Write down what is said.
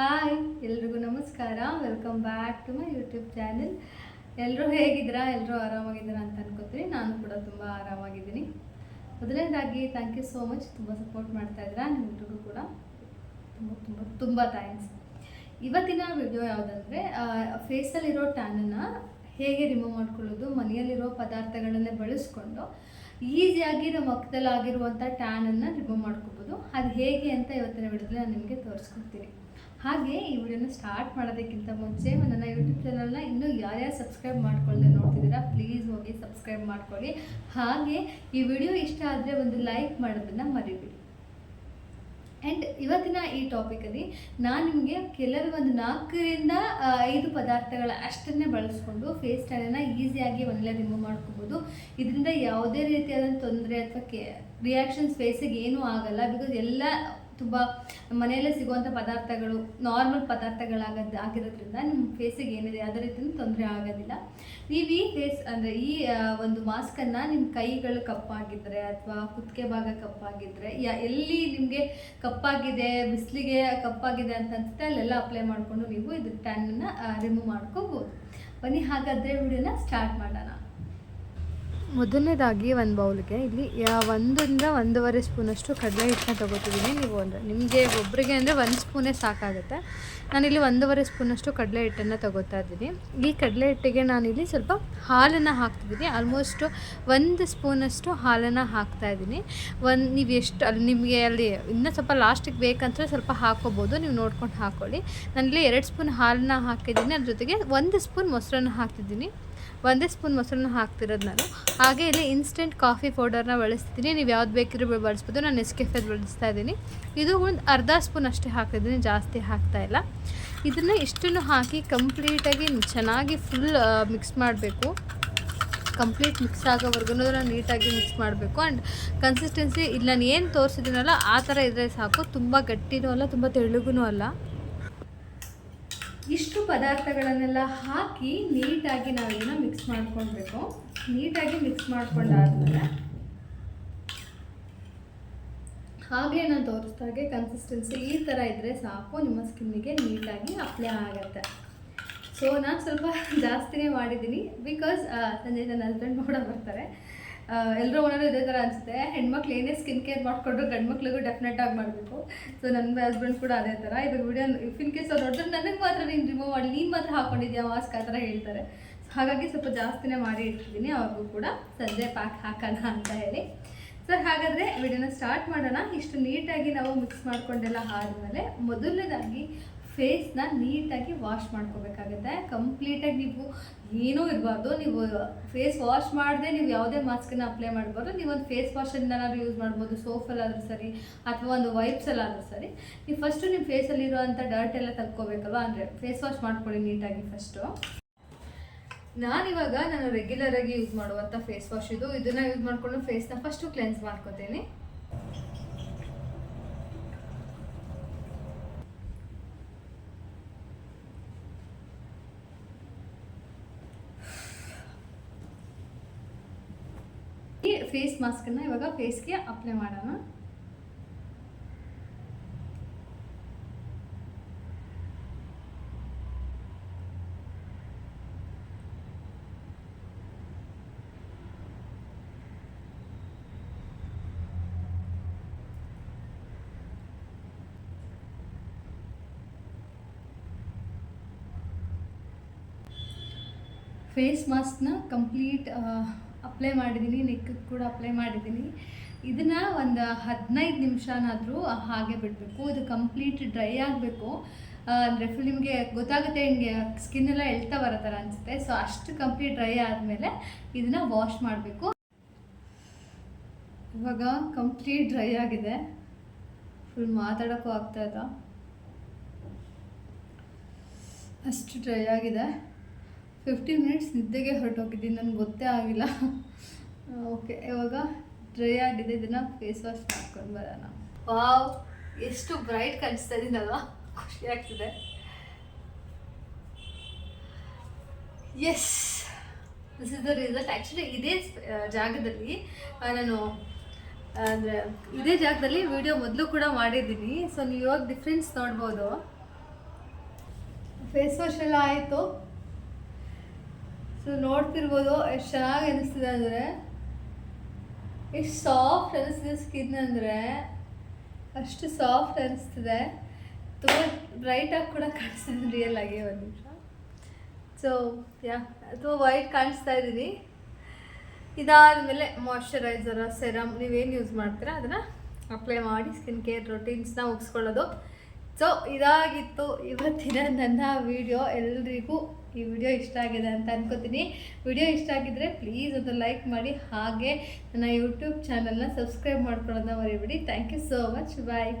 Hi ಎಲ್ರಿಗೂ ನಮಸ್ಕಾರ. Welcome back to my YouTube channel ಎಲ್ಲರೂ ಹೇಗಿದ್ದೀರಾ? ಎಲ್ಲರೂ ಆರಾಮಾಗಿದ್ದೀರಾ ಅಂತ ಅನ್ಕೋತೀನಿ. ನಾನು ಕೂಡ ತುಂಬ ಆರಾಮಾಗಿದ್ದೀನಿ. ಮೊದಲನೇದಾಗಿ ಥ್ಯಾಂಕ್ ಯು ಸೋ ಮಚ್ ತುಂಬ ಸಪೋರ್ಟ್ ಮಾಡ್ತಾ ಇದ್ದೀರಾ ನಿಮ್ಮೆಲ್ರಿಗೂ ಕೂಡ. ತುಂಬ ತುಂಬ ತುಂಬ ಥ್ಯಾಂಕ್ಸ್ ಇವತ್ತಿನ ವಿಡಿಯೋ ಯಾವುದಂದ್ರೆ ಫೇಸಲ್ಲಿರೋ ಟ್ಯಾನನ್ನು ಹೇಗೆ ರಿಮೂವ್ ಮಾಡ್ಕೊಳ್ಳೋದು, ಮನೆಯಲ್ಲಿರೋ ಪದಾರ್ಥಗಳನ್ನೇ ಬಳಸ್ಕೊಂಡು ಈಸಿಯಾಗಿ ನಮ್ಮ ಮಕ್ಕದಲ್ಲಾಗಿರುವಂಥ ಟ್ಯಾನನ್ನು ರಿಮೂವ್ ಮಾಡ್ಕೋಬೋದು. ಅದು ಹೇಗೆ ಅಂತ ಇವತ್ತಿನ ವಿಡಿಯೋದಲ್ಲಿ ನಾನು ನಿಮಗೆ ತೋರಿಸ್ಕೊಡ್ತೀನಿ. ಹಾಗೆ ಈ ವಿಡಿಯೋನ ಸ್ಟಾರ್ಟ್ ಮಾಡೋದಕ್ಕಿಂತ ಮುಂಚೆ ನನ್ನ ಯೂಟ್ಯೂಬ್ ಚಾನಲ್ನ ಇನ್ನೂ ಯಾರ್ಯಾರು ಸಬ್ಸ್ಕ್ರೈಬ್ ಮಾಡ್ಕೊಳ್ಳದೆ ನೋಡ್ತಿದ್ದೀರಾ ಪ್ಲೀಸ್ ಹೋಗಿ ಸಬ್ಸ್ಕ್ರೈಬ್ ಮಾಡ್ಕೊಳ್ಳಿ. ಹಾಗೆ ಈ ವಿಡಿಯೋ ಇಷ್ಟ ಆದರೆ ಒಂದು ಲೈಕ್ ಮಾಡೋದನ್ನು ಮರಿಬಿಡಿ. ಆ್ಯಂಡ್ ಇವತ್ತಿನ ಈ ಟಾಪಿಕಲ್ಲಿ ನಾನು ನಿಮಗೆ ಕೆಲವೇ ಒಂದು ನಾಲ್ಕರಿಂದ ಐದು ಪದಾರ್ಥಗಳ ಅಷ್ಟನ್ನೇ ಬಳಸ್ಕೊಂಡು ಫೇಸ್ ಟ್ಯಾನನ್ನು ಈಸಿಯಾಗಿ ಒಂದೇ ರಿಮೂವ್ ಮಾಡ್ಕೋಬೋದು. ಇದರಿಂದ ಯಾವುದೇ ರೀತಿಯಾದ ತೊಂದರೆ ಅಥವಾ ಕೆ ರಿಯಾಕ್ಷನ್ಸ್ ಫೇಸಿಗೆ ಏನೂ ಆಗಲ್ಲ ಬಿಕಾಸ್ ಎಲ್ಲ ತುಂಬ ಮನೆಯಲ್ಲೇ ಸಿಗುವಂಥ ಪದಾರ್ಥಗಳು ನಾರ್ಮಲ್ ಪದಾರ್ಥಗಳಾಗದ್, ಆಗಿರೋದ್ರಿಂದ ನಿಮ್ಮ ಫೇಸಿಗೆ ಏನಿದೆ ಯಾವುದೇ ರೀತಿಯೂ ತೊಂದರೆ ಆಗೋದಿಲ್ಲ. ನೀವು ಈ ಫೇಸ್ ಅಂದರೆ ಈ ಒಂದು ಮಾಸ್ಕನ್ನು ನಿಮ್ಮ ಕೈಗಳು ಕಪ್ಪಾಗಿದ್ದರೆ ಅಥವಾ ಕುತ್ತಿಗೆ ಭಾಗ ಕಪ್ಪಾಗಿದ್ದರೆ ಯಾ, ಎಲ್ಲಿ ನಿಮಗೆ ಕಪ್ಪಾಗಿದೆ, ಬಿಸಿಲಿಗೆ ಕಪ್ಪಾಗಿದೆ ಅಂತ ಅಲ್ಲೆಲ್ಲ ಅಪ್ಲೈ ಮಾಡಿಕೊಂಡು ನೀವು ಇದ್ರ ಟ್ಯಾನನ್ನು ರಿಮೂವ್ ಮಾಡ್ಕೋಬೋದು. ಬನ್ನಿ, ಹಾಗಾದರೆ ವಿಡಿಯೋನ ಸ್ಟಾರ್ಟ್ ಮಾಡೋಣ. ಮೊದಲನೇದಾಗಿ ಒಂದು ಬೌಲ್ಗೆ ಇಲ್ಲಿ ಒಂದರಿಂದ ಒಂದೂವರೆ ಸ್ಪೂನಷ್ಟು ಕಡಲೆ ಹಿಟ್ಟನ್ನ ತೊಗೋತಿದ್ದೀನಿ. ನೀವು ಅಂದರೆ ನಿಮಗೆ ಒಬ್ಬರಿಗೆ ಅಂದರೆ ಒಂದು ಸ್ಪೂನೇ ಸಾಕಾಗುತ್ತೆ. ನಾನಿಲ್ಲಿ ಒಂದೂವರೆ ಸ್ಪೂನಷ್ಟು ಕಡಲೆ ಹಿಟ್ಟನ್ನು ತೊಗೋತಾ ಇದ್ದೀನಿ. ಈ ಕಡಲೆ ಹಿಟ್ಟಿಗೆ ನಾನಿಲ್ಲಿ ಸ್ವಲ್ಪ ಹಾಲನ್ನು ಹಾಕ್ತಿದ್ದೀನಿ. ಆಲ್ಮೋಸ್ಟ್ ಒಂದು ಸ್ಪೂನಷ್ಟು ಹಾಲನ್ನು ಹಾಕ್ತಾ ಇದ್ದೀನಿ. ಒಂದು, ನೀವು ಎಷ್ಟು, ಅಲ್ಲಿ ನಿಮಗೆ ಅಲ್ಲಿ ಇನ್ನೂ ಸ್ವಲ್ಪ ಲಾಸ್ಟಿಗೆ ಬೇಕಂತ ಸ್ವಲ್ಪ ಹಾಕೋಬೋದು. ನೀವು ನೋಡ್ಕೊಂಡು ಹಾಕ್ಕೊಳ್ಳಿ ನಾನಿಲ್ಲಿ ಎರಡು ಸ್ಪೂನ್ ಹಾಲನ್ನ ಹಾಕಿದ್ದೀನಿ. ಅದ್ರ ಜೊತೆಗೆ ಒಂದು ಸ್ಪೂನ್ ಮೊಸರನ್ನು ಹಾಕ್ತಿದ್ದೀನಿ. ಒಂದೇ ಸ್ಪೂನ್ ಮೊಸರನ್ನ ಹಾಕ್ತಿರೋದು ನಾನು. ಹಾಗೆ ಇಲ್ಲಿ ಇನ್ಸ್ಟೆಂಟ್ ಕಾಫಿ ಪೌಡರ್ನ ಬಳಸ್ತಿದ್ದೀನಿ. ನೀವು ಯಾವ್ದು ಬೇಕಿದ್ರೂ ಬಳಸ್ಬೋದು. ನಾನು ಎಸ್ಕೆಫೆದ್ ಬಳಸ್ತಾ ಇದ್ದೀನಿ. ಇದು ಒಂದು ಅರ್ಧ ಸ್ಪೂನ್ ಅಷ್ಟೇ ಹಾಕ್ತಿದ್ದೀನಿ. ಜಾಸ್ತಿ ಹಾಕ್ತಾ ಇಲ್ಲ. ಇದನ್ನು ಇಷ್ಟನ್ನು ಹಾಕಿ ಕಂಪ್ಲೀಟಾಗಿ ಚೆನ್ನಾಗಿ ಫುಲ್ ಮಿಕ್ಸ್ ಮಾಡಬೇಕು. ಕಂಪ್ಲೀಟ್ ಮಿಕ್ಸ್ ಆಗೋವರೆಗೂ ನೀಟಾಗಿ ಮಿಕ್ಸ್ ಮಾಡಬೇಕು. ಆ್ಯಂಡ್ ಕನ್ಸಿಸ್ಟೆನ್ಸಿ ಇಲ್ಲಿ. ನಾನು ಏನು ತೋರಿಸಿದ್ದೀನಲ್ಲ, ಆ ಥರ ಇದ್ರೆ ಸಾಕು. ತುಂಬ ಗಟ್ಟಿನೂ ಅಲ್ಲ, ತುಂಬ ತೆಳುಗೂ ಅಲ್ಲ. ಇಷ್ಟು ಪದಾರ್ಥಗಳನ್ನೆಲ್ಲ ಹಾಕಿ ನೀಟಾಗಿ ನಾವು ಇದನ್ನ ಮಿಕ್ಸ್ ಮಾಡ್ಕೊಳ್ಬೇಕು. ನೀಟಾಗಿ ಮಿಕ್ಸ್ ಮಾಡ್ಕೊಂಡಾದ್ಮೇಲೆ ಹಾಗೆ ನಾನು ತೋರಿಸ್ದಾಗೆ ಕನ್ಸಿಸ್ಟೆನ್ಸಿ ಈ ಥರ ಇದ್ದರೆ ಸಾಕು, ನಿಮ್ಮ ಸ್ಕಿನ್ನಿಗೆ ನೀಟಾಗಿ ಅಪ್ಲೈ ಆಗುತ್ತೆ. ಸೊ ನಾನು ಸ್ವಲ್ಪ ಜಾಸ್ತಿನೇ ಮಾಡಿದ್ದೀನಿ ಬಿಕಾಸ್ ಸಂಜೆ ನನ್ನ ಹಸ್ಬೆಂಡ್ ಕೂಡ ಬರ್ತಾರೆ. ಎಲ್ಲರೂ ಓನರ್ ಇದೇ ಥರ ಅನಿಸುತ್ತೆ. ಹೆಣ್ಮಕ್ಳು ಏನೇ ಸ್ಕಿನ್ ಕೇರ್ ಮಾಡಿಕೊಂಡ್ರು ಗಂಡು ಮಕ್ಳಿಗೂ ಡೆಫಿನೆಟ್ ಆಗಿ ಮಾಡಬೇಕು. ಸೊ ನನ್ನ ಹಸ್ಬೆಂಡ್ ಕೂಡ ಅದೇ ಥರ. ಇವಾಗ ವಿಡಿಯೋ ಇಫ್ ಇನ್ ಕೇಸ್ ಅವ್ರು ನೋಡಿದ್ರೆ ನನಗೆ ಮಾತ್ರ ನೀನು ರಿಮೂವ್ ಮಾಡಿ, ನೀನು ಮಾತ್ರ ಹಾಕೊಂಡಿದ್ಯಾ ಮಾಸ್ಕ್ ಆ ಥರ ಹೇಳ್ತಾರೆ. ಸೊ ಹಾಗಾಗಿ ಸ್ವಲ್ಪ ಜಾಸ್ತಿನೇ ಮಾಡಿ ಇಟ್ಟಿದ್ದೀನಿ. ಅವ್ರಿಗೂ ಕೂಡ ಸಂಜೆ ಪ್ಯಾಕ್ ಹಾಕೋಣ ಅಂತ ಹೇಳಿ. ಸರ್ ಹಾಗಾದರೆ ವಿಡಿಯೋನ ಸ್ಟಾರ್ಟ್ ಮಾಡೋಣ. ಇಷ್ಟು ನೀಟಾಗಿ ನಾವು ಮಿಕ್ಸ್ ಮಾಡ್ಕೊಂಡೆಲ್ಲ ಆದಮೇಲೆ ಮೊದಲನೇದಾಗಿ ಫೇಸ್ನ ನೀಟಾಗಿ ವಾಶ್ ಮಾಡ್ಕೋಬೇಕಾಗುತ್ತೆ. ಕಂಪ್ಲೀಟಾಗಿ ನೀವು ಏನೂ ಇರಬಾರ್ದು. ನೀವು ಫೇಸ್ ವಾಶ್ ಮಾಡದೆ ನೀವು ಯಾವುದೇ ಮಾಸ್ಕನ್ನ ಅಪ್ಲೈ ಮಾಡ್ಬಾರ್ದು. ನೀವು ಒಂದು ಫೇಸ್ ವಾಷನ್ನಾದ್ರೂ ಯೂಸ್ ಮಾಡ್ಬೋದು. ಸೋಫಲ್ಲಾದರೂ ಸರಿ ಅಥವಾ ಒಂದು ವೈಪ್ಸಲ್ಲಾದರೂ ಸರಿ. ನೀವು ಫಸ್ಟು ನಿಮ್ಮ ಫೇಸಲ್ಲಿರುವಂಥ ಡರ್ಟ್ ಎಲ್ಲ ತಕ್ಕೋಬೇಕಲ್ವ ಅಂದರೆ ಫೇಸ್ ವಾಶ್ ಮಾಡ್ಕೊಳ್ಳಿ ನೀಟಾಗಿ ಫಸ್ಟು ನಾನಿವಾಗ ನಾನು ರೆಗ್ಯುಲರಾಗಿ ಯೂಸ್ ಮಾಡುವಂಥ ಫೇಸ್ ವಾಶ್ ಇದು. ಇದನ್ನು ಯೂಸ್ ಮಾಡಿಕೊಂಡು ಫೇಸ್ನ ಫಸ್ಟು ಕ್ಲೆನ್ಸ್ ಮಾಡ್ಕೋತೀನಿ ಈ ಫೇಸ್ ಮಾಸ್ಕನ್ನ ಇವಾಗ ಫೇಸ್ಗೆ ಅಪ್ಲೈ ಮಾಡೋಣ ಫೇಸ್ ಮಾಸ್ಕ್ನ ಕಂಪ್ಲೀಟ್ ಅಪ್ಲೈ ಮಾಡಿದ್ದೀನಿ ನೆಕ್ಕಿಗೆ ಕೂಡ ಅಪ್ಲೈ ಮಾಡಿದ್ದೀನಿ ಇದನ್ನು ಒಂದು ಹದಿನೈದು ನಿಮಿಷನಾದರೂ ಹಾಗೆ ಬಿಡಬೇಕು. ಇದು ಕಂಪ್ಲೀಟ್ ಡ್ರೈ ಆಗಬೇಕು. ಅಂದರೆ ಫುಲ್ ನಿಮಗೆ ಗೊತ್ತಾಗುತ್ತೆ, ಹಿಂಗೆ ಸ್ಕಿನ್ ಎಲ್ಲ ಎಳ್ತಾ ಬರೋ ಥರ ಅನಿಸುತ್ತೆ. ಸೊ ಅಷ್ಟು ಕಂಪ್ಲೀಟ್ ಡ್ರೈ ಆದಮೇಲೆ ಇದನ್ನು ವಾಶ್ ಮಾಡಬೇಕು. ಇವಾಗ ಕಂಪ್ಲೀಟ್ ಡ್ರೈ ಆಗಿದೆ. ಫುಲ್ ಮಾತಾಡೋಕ್ಕೂ ಆಗ್ತಾ ಇಲ್ಲ. ಅಷ್ಟು ಡ್ರೈ ಆಗಿದೆ. ಫಿಫ್ಟಿ ಮಿನಿಟ್ಸ್ ನಿದ್ದೆಗೆ ಹೊರಟೋಗಿದ್ದೀನಿ ನನಗೆ ಗೊತ್ತೇ ಆಗಿಲ್ಲ. ಓಕೆ ಇವಾಗ ಡ್ರೈ ಆಗಿದೆ, ಇದನ್ನು ಫೇಸ್ ವಾಶ್ ಮಾಡ್ಕೊಂಡು ಬರೋಣ. ವಾವ್ ಎಷ್ಟು ಬ್ರೈಟ್ ಕಾಣಿಸ್ತಾ ಇದ್ದೀನಲ್ವಾ ಖುಷಿ ಆಗ್ತಿದೆ. Yes this is the result actually ಇದೇ ಜಾಗದಲ್ಲಿ ನಾನು ಅಂದರೆ, ಇದೇ ಜಾಗದಲ್ಲಿ ವಿಡಿಯೋ ಮೊದಲು ಕೂಡ ಮಾಡಿದ್ದೀನಿ. ಸೊ ನೀವು ಇವಾಗ ಡಿಫ್ರೆನ್ಸ್ ನೋಡ್ಬೋದು. ಫೇಸ್ ವಾಶ್ ಎಲ್ಲ ಆಯಿತು. ಸೊ ನೋಡ್ತಿರ್ಬೋದು, ಎಷ್ಟು ಚೆನ್ನಾಗಿ ಅನಿಸ್ತಿದೆ ಅಂದರೆ. ಎಷ್ಟು ಸಾಫ್ಟ್ ಅನಿಸ್ತಿದೆ ಸ್ಕಿನ್ ಅಂದರೆ. ಅಷ್ಟು ಸಾಫ್ಟ್ ಅನಿಸ್ತಿದೆ ತುಂಬ ಬ್ರೈಟಾಗಿ ಕೂಡ ಕಾಣಿಸ್ತಿದೆ ರಿಯಲ್ ಆಗಿ ಒಂದು ನಿಮಿಷ. ಸೊ ಯಾ ತುಂಬ ವೈಟ್ ಕಾಣಿಸ್ತಾ ಇದ್ದೀನಿ. ಇದಾದಮೇಲೆ ಮಾಯ್ಶ್ಚರೈಸರ ಸೆರಮ್ ನೀವೇನು ಯೂಸ್ ಮಾಡ್ತೀರಾ? ಅದನ್ನು ಅಪ್ಲೈ ಮಾಡಿ ಸ್ಕಿನ್ ಕೇರ್ ರೊಟೀನ್ಸ್ನ ಮುಗಿಸ್ಕೊಳ್ಳೋದು. ಸೊ ಇದಾಗಿತ್ತು ಇವತ್ತಿನ ನನ್ನ ವಿಡಿಯೋ ಎಲ್ರಿಗೂ ಈ ವಿಡಿಯೋ ಇಷ್ಟ ಆಗಿದೆ ಅಂತ ಅನ್ಕೋತೀನಿ. ವಿಡಿಯೋ ಇಷ್ಟ ಆಗಿದ್ರೆ ಪ್ಲೀಸ್ ಒಂದು ಲೈಕ್ ಮಾಡಿ. ಹಾಗೆ ನನ್ನ ಯೂಟ್ಯೂಬ್ ಚಾನಲ್ನ ಸಬ್ಸ್ಕ್ರೈಬ್ ಮಾಡ್ಕೊಳ್ಳೋದನ್ನ ಮರಿಬೇಡಿ. Thank you so much bye